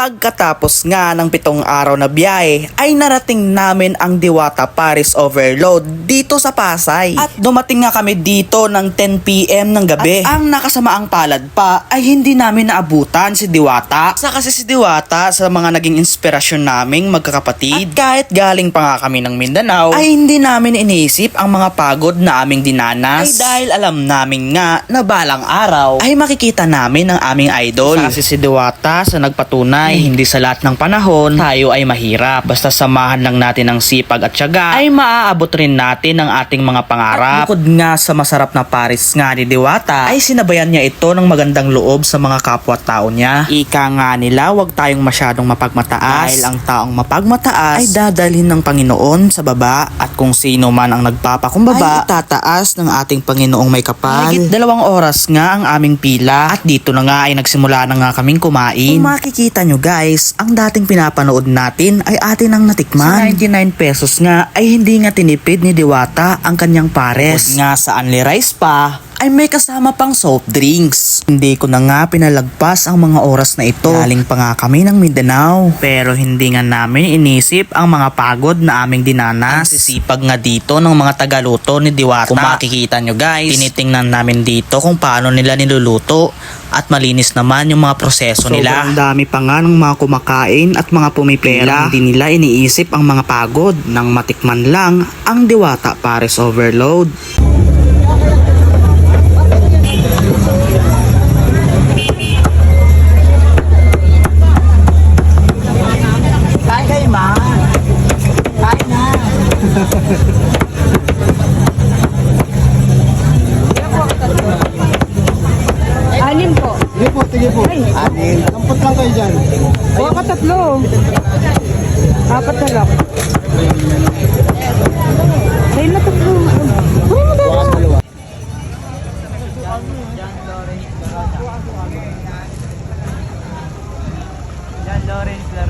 Pagkatapos nga ng pitong araw na biyahe ay narating namin ang Diwata Paris Overload dito sa Pasay. At dumating nga kami dito ng 10pm ng gabi. At ang nakasamaang palad pa ay hindi namin naabutan si Diwata. Sa kasi si Diwata sa mga naging inspirasyon naming magkakapatid. At kahit galing pa nga kami ng Mindanao ay hindi namin iniisip ang mga pagod na aming dinanas. Ay dahil alam namin nga na balang araw ay makikita namin ang aming idol. Kasi si Diwata sa nagpatunay hindi sa lahat ng panahon tayo ay mahirap. Basta samahan lang natin ng sipag at syaga ay maaabot rin natin ang ating mga pangarap. At bukod nga sa masarap na Paris nga ni Diwata ay sinabayan niya ito ng magandang loob sa mga kapwa-tao niya. Ika nga nila wag tayong masyadong mapagmataas dahil ang taong mapagmataas ay dadalhin ng Panginoon sa baba at kung sino man ang nagpapakumbaba ay itataas ng ating Panginoong may kapal. Higit dalawang oras nga ang aming pila at dito na nga ay nagsimula na nga kaming kumain. Kung makikita nyo guys, ang dating pinapanood natin ay atin ang natikman. Sa 99 pesos nga ay hindi nga tinipid ni Diwata ang kanyang pares. Bukod nga sa Unli Rice pa, ay may kasama pang soft drinks. Hindi ko na nga pinalagpas ang mga oras na ito. Galing pa nga kami ng Mindanao. Pero hindi nga namin inisip ang mga pagod na aming dinanas. Ang sisipag nga dito ng mga tagaluto ni Diwata. Kung makikita nyo guys, tinitingnan namin dito kung paano nila niluluto. At malinis naman yung mga proseso nila. Sobrang dami pa nga ng mga kumakain at mga pumipera. Hindi nila iniisip ang mga pagod. Nang matikman lang ang Diwata Pares Overload. Po. Anin. Sampot lang kayo dyan. Buka ka tatlo. Apat na lang. Kayo na tatlo. Uy, madami. John Lawrence La